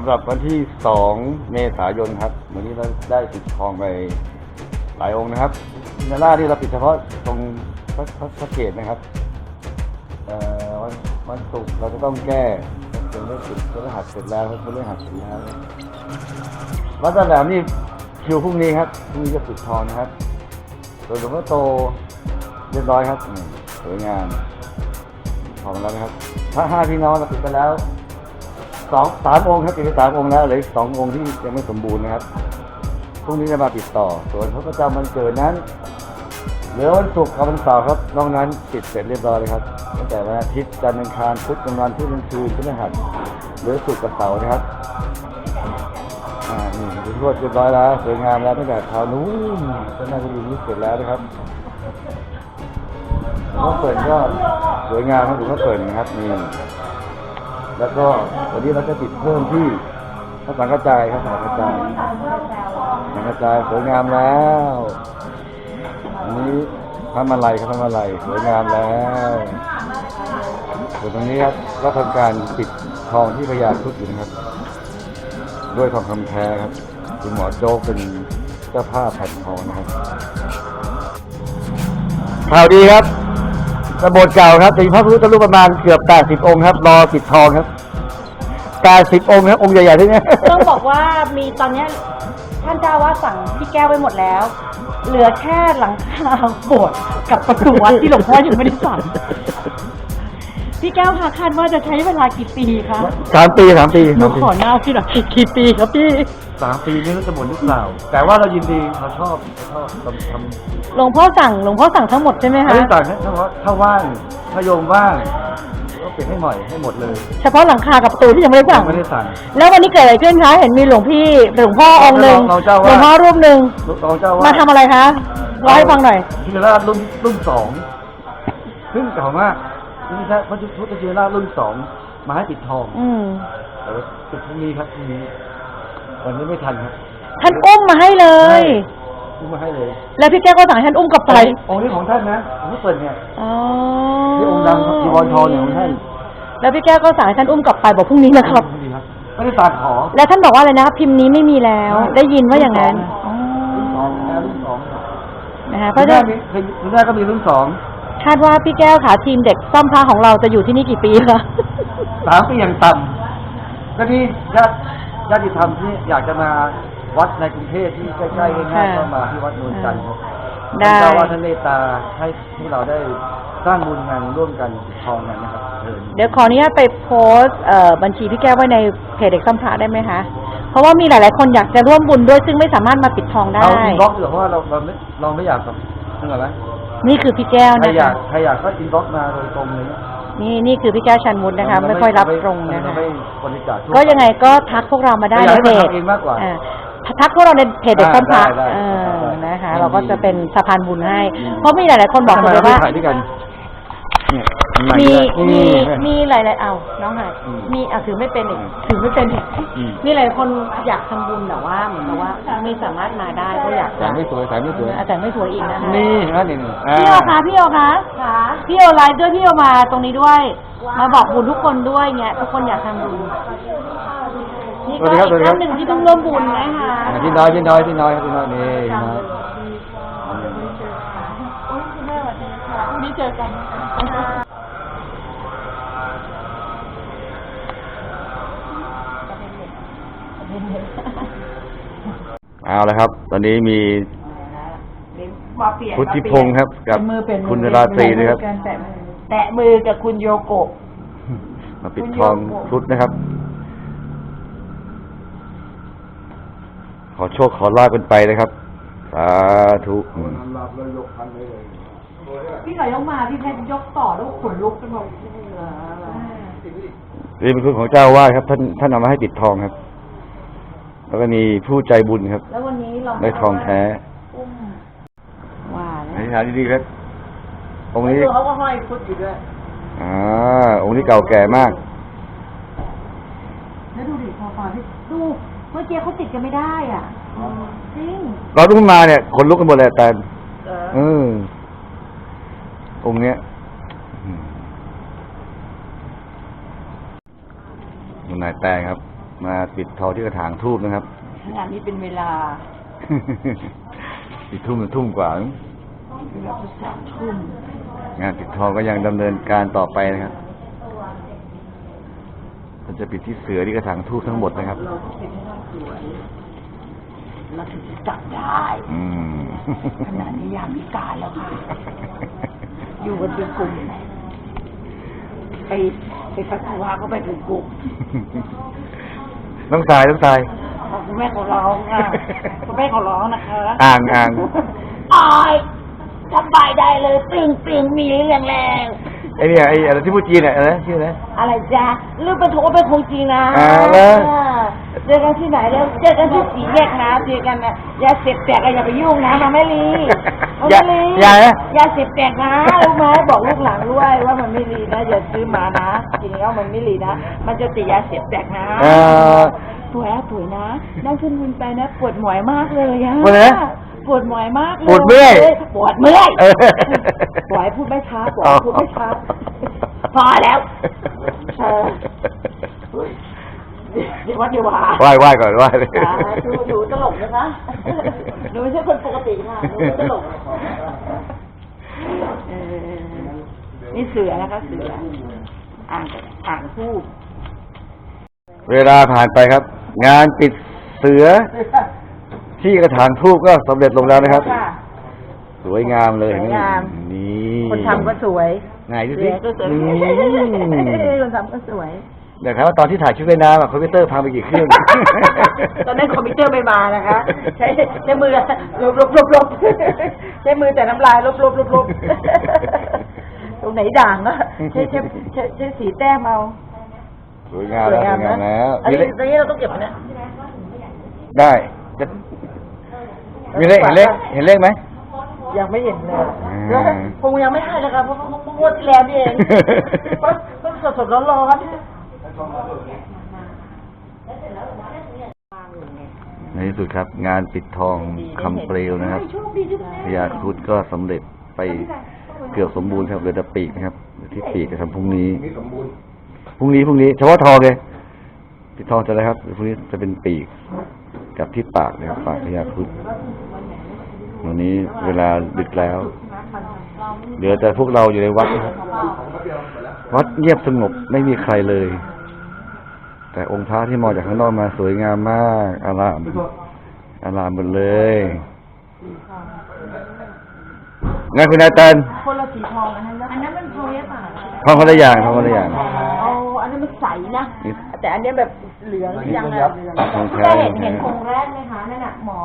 ำหรับวันที่สองเมษายนครับ วันนี้เราได้ปิดทองไปหลายองค์นะครับนาล่าที่เราปิดเฉพาะตรงพระพระพระเกตนะครับวันวันศุกร์เราจะต้องแก้เป็นเรื่องปิดพฤหัสเสร็จแล้วเพฤหัสเสร็จแล้ววัดตะแหลมนี่คิวพรุ่งนี้ครับพรุ่งนี้จะปิดทองนะครับส่วนหลวงพ่อโตเรียบร้อยครับสวยงามทองแล้วนะครับพระห้าพี่น้องเราปิดไปแล้ว สองสามองค์ครับปิดไปสามองค์แล้วเหลืออีกสององค์ที่ยังไม่สมบูรณ์นะครับพรุ่งนี้จะมาปิดต่อ ส่วนพระประจำวันเกิดนั้นเหลือวันศุกร์กับวันเสาร์ครับนอกนั้นปิดเสร็จเรียบร้อยเลยครับตั้งแต่วันอาทิตย์จันทร์อังคารพุธกลางวันพุธกลางคืนพฤหัสเหลือศุกร์กับเสาร์นะครับอ่านี่ถือว่าเรียบร้อยแล้วสวยงามแล้วตั้งแต่เช้านู้นก็น่าจะดีนี้เสร็จแล้วนะครับหลวงพ่อเปิดก็สวยงามครับหลวงพ่อเปิดนะครับนี่ แล้วก็วันนี้เราจะติดเพิ่มที่พระสังฆจายครับสังฆจายสังฆจายสวยงามแล้วอันนี้พระมาลัยครับพระมาลัยสวยงามแล้วส่วนตรงนี้ครับก็ทำการปิดทองที่พญาครุฑอยู่นะครับ ด้วยทองคำแท้ครับคุณหมอโจ๊กเป็นเจ้าภาพแผ่นทองนะครับข่าวดีครับ โบสถ์เก่าครับจะมีพระพุทธรูปประมาณเกือบ 80 องค์ครับ รอปิดทองครับ 80 องค์ครับ องค์ใหญ่ๆที่นี่ต้องบอกว่ามีตอนเนี้ยท่านเจ้าว่าสั่งพี่แก้วไว้หมดแล้ว เหลือแค่หลังคาโบสถ์กับประตูวัดที่หลวงพ่อยังไม่ได้สั่ง พี่แก้วคะคาดว่าจะใช้เวลากี่ปีคะสามปีสามปีหนูสามปีขอหน้าพี่หน่อยกี่ปีครับพี่ สามปีนี่จะหมดหรือเปล่า แต่ว่าเรายินดีเราชอบชอบทำทำหลวงพ่อสั่งหลวงพ่อสั่งทั้งหมดใช่ไหมไม่คะได้ต่างนะถ้าว่าถ้าว่างถ้าโยมว่างก็ปิดให้หน่อยให้หมดเลยเฉพาะหลังคากับประตูที่ยังไม่ได้สั่ง ไม่ได้สั่ง แล้ววันนี้เกิดอะไรขึ้นคะ เห็นมีหลวงพี่หลวงพ่อองค์หนึ่งเราเจ้าหลว่าวงพ่อรูปหนึ่งรองเจ้าว่ามาทำอะไรคะเล่าให้ฟังหน่อยชินราชรุ่นรุ่นสองซึ่งเก่ามาก นี่ใช่พระพุทธชินราชรุ่นสองมาให้ปิดทองอืมแต่ว่าปิดพรุ่งนี้ครับพรุ่งนี้วันนี้ไม่ทันครับท่านอุ้มมาให้เลยอุ้มมาให้เลยแล้วพี่แก้วก็สั่งให้ท่านอุ้มกลับไปองค์นี้ของท่านนะองค์นี้เปิดเนี่ยอ๋อที่องค์ดำจีวรทองเนี่ยของท่านแล้วพี่แก้วก็สั่งให้ท่านอุ้มกลับไปบอกพรุ่งนี้นะครับ พอดีครับไม่ได้ฝากขอ แล้วท่านบอกว่าอะไรนะครับพิมพ์นี้ไม่มีแล้ว ได้ยินว่าอย่างนั้นอ๋อรุ่นสองนะรุ่นสองนะคะเพคุณราะแม่ฉะนั้นมีเคยคุณแม่ก็มีรุ่นสอง คาดว่าพี่แก้วขาทีมเด็กซ่อมผ้าของเราจะอยู่ที่นี่กี่ปีคะ สามปีอย่างต่ำก็นี่ญาติญาติธรรมที่อยากจะมาวัดในกรุงเทพที่ใกล้ๆง่ายๆก็มาที่วัดนวลจันทร์ครับได้ ท่านเจ้าว่าท่านเมตตาให้ที่เราได้สร้างบุญงานร่วมกันปิดทองกันนะครับเชิญ เดี๋ยวขออนุญาตไปโพสต์เอ่อบัญชีพี่แก้วไว้ในเพจเด็กซ่อมพระได้ไหมคะ เพราะว่ามีหลาย ๆ คนอยากจะร่วมบุญด้วยซึ่งไม่สามารถมาปิดทองได้ เราอินบ็อกซ์เถอะเพราะว่าเราเราไม่เราไม่อยากแบบนึกออกไหม นี่คือพี่แก้วใครนะอยาคะ กใครอยากก็อินบ็อกซ์มาโดยตรงเลยนี่นี่คือพี่แก้วชันมุนนะคะ ไม่ค่อยรับตรงนะมัคะ ไม่บริจาคทั่ว ก็ยังไงก็ทักพวกเรามาได้อยาในกให้เพมาจทำเองมากกว่าอ่ทักพวกเราในเพจเด็กต้นพระได้ได้เออได้นะคะได้เราก็จะเป็นสะพานบุญให้อืมเพราะมีหลายๆคนบอกทำเลไมยเราไม่ว่า ถ่ายด้วยกัน เนี่ยมีมีมีมีหลายๆเอาน้องหายอืมมีอะถือไม่เป็นอีกถือไม่เป็นอีกอืม มีหลายคนอยากทำบุญแต่ว่าเหมือนกับว่าไม่สามารถมาได้ก็อยากแต่ไม่สวยแต่ไม่สวย อะแต่ไม่สวยอีกนะคะนี่นะนี่นี่พี่โอคะพี่โอคะพี่โอไลฟ์ด้วยพี่โอมาตรงนี้ด้วย มาบอกบุญทุกคนด้วยเนี่ยทุกคนอยากทำบุญนี่ก็อีกท่านหนึ่งที่เพิ่งร่วมบุญนะคะอ่าพี่น้อยพี่น้อยพี่น้อยพี่น้อยนี่พี่น้อย นี่เจอกัน เอาละครับ ตอนนี้มีพุทธิพงศ์ครับ กับคุณราตรีนะครับ แตะมือแตะมือกับคุณโยโกะมาปิดทองครุฑนะครับ ขอโชคขอลาบกันไปนะครับสาธุอืมพี่หน่อยยกมาพี่เพชรยกต่อแล้วขนลุกกันหมดนี่เป็นคุณของเจ้าอาว่าสครับ ท่านท่านเอามาให้ปิดทองครับ แล้วก็มีผู้ใจบุญครับ แล้ววันนี้เราได้ทองแท้อุ้มว่าอธิษฐานดีๆครับองค์นี้ เขาก็ห้อยพุทธอยู่ด้วยอ่า องค์นี้เก่าแก่มาก แล้วดูดิพอฟังที่ดูเมื่อกี้เขาติดกันไม่ได้อะจริงเราต้องมาเนี่ยขนลุกกันหมดเลยแต่เออองค์เนี้ยอืมคุณนายแตงครับ มาปิดทองที่กระถางทูบนะครับขณะนี้เป็นเวลาปิดทุ่มทุ่มกว่าเวลาสามทุ่มงานปิดทองก็ยังดำเนินการต่อไปนะครับเราจะปิดที่เสือที่กระถางทูบทั้งหมดนะครับเราก็เป็นให้สวยเราถึงจะจับได้อืมขณะนี้ยามวิการแล้วค่ะ อยู่กันเป็นกลุ่มไปไปฟัดวาก็ไปเป็นกลุ่ม น้องสายน้องสายคุณแม่ขอร้องค่ะคุณแม่ขอร้องนะคะอ่างอ่างอายสบายได้เลยปิงปิงมีเรื่องแล้วไอ้เนี่ยไอ้อะไรที่พูดจีนเนี่ยอะไรนะชื่ออะไรอะไรจ๊ะลูกเป็นโถเป็นคงจริงนะอ่าแล้ว เจอกันที่ไหนแล้วเจอกันที่สีแยกนะเจอกันนะยาเสพแตกอะอย่าไปยุ่งนะมาไม่รีมาอย่าไม่รีอย่านะ ยาเสพแตกนะรู้ไหมบอกลูกหลานด้วยว่ามันไม่รีนะอย่าซื้อมานะกินแล้วมันไม่รีนะ มันจะติดยาเสพแตกนะเอ่อป่วยอะป่วยนะนั่งขึ้นวินไปนะ ปวดหมอยมากเลยอะปวดอะไรนะปวดหมอยมากเลยปวดเมื่อยปวดเมื่อยเออ ปล่อยพูดไม่ช้าปล่อยพูดไม่ช้าพอแล้ว เออ เดี๋ยววัดเดี๋ยววาไหว้ไหว้ก่อนไหว้เลยอ่าดูดูตลกนะคะหนูไม่ใช่คนปกติค่ะหนูไม่ตลกเออนี่เสือนะคะเสืออ่างอ่างทูบเวลาผ่านไปครับ งานปิดเสือ ที่กระถางทูบก็สำเร็จลงแล้วนะครับค่ะสวยงามเลยสวยงามนี่คนทำก็สวยไหนดูเสืสิอก็สวยอืมคนทำก็สวย เดี๋ยวครับว่าตอนที่ถ่ายชุดว่ายน้ำอะคอมพิวเตอร์พังไปกี่เครื่อง ตอนนั้นคอมพิวเตอร์ไม่มานะคะ ใช้ใช้มือลบลบลบลบใช้มือแต่น้ำลายลบลบลบลบตรงไหนด่างก็ใช้ใช้ใช้ใช้สีแต้มเอาสวยงามแล้วสวยงามแล้วอันมีนี้เลขตรงนี้เราต้องเก็บอันเนี้ยได้จะมีเลขเห็นเลขเห็นเลขไหม ยังไม่เห็นเลยอืม แล้วคงยังไม่ได้เลยครับเพราะเพราะเพราะงวดที่แล้วนี่เองเพราะเพิ่งสดสดร้อนร้อน ในที่สุดครับ งานปิดทองคำเปลวนะครับพญาครุฑก็สำเร็จไปเกือบสมบูรณ์ครับเหลือแต่ปีกนะครับเหลือที่ปีกจะทำพรุ่งนี้พรุ่งนี้พรุ่งนี้เฉพาะทองเลยปิดทองจะอะไรครับพรุ่งนี้จะเป็นปีกกับที่ปากนะครับปากพญาครุฑวันนี้เวลาดึกแล้ว เหลือแต่พวกเราอยู่ในวัดนะครับวัดเงียบสงบไม่มีใครเลย แต่องค์พระที่มองจากข้างนอกมาสวยงามมากอารามอารามหมดเลยงั้นคุณนายเตันคนละสีทองอันนั้นนะอันนั้นมันทองยะป่าทองคนละอย่างทองคนละอย่างเอาอันนั้นมันใสนะนี่แต่อันเนี้ยแบบเหลืองยังอะเหลืองทองแท้ได้เห็นทองแท้เห็นองค์แรกไหมคะนั่นน่ะหมอ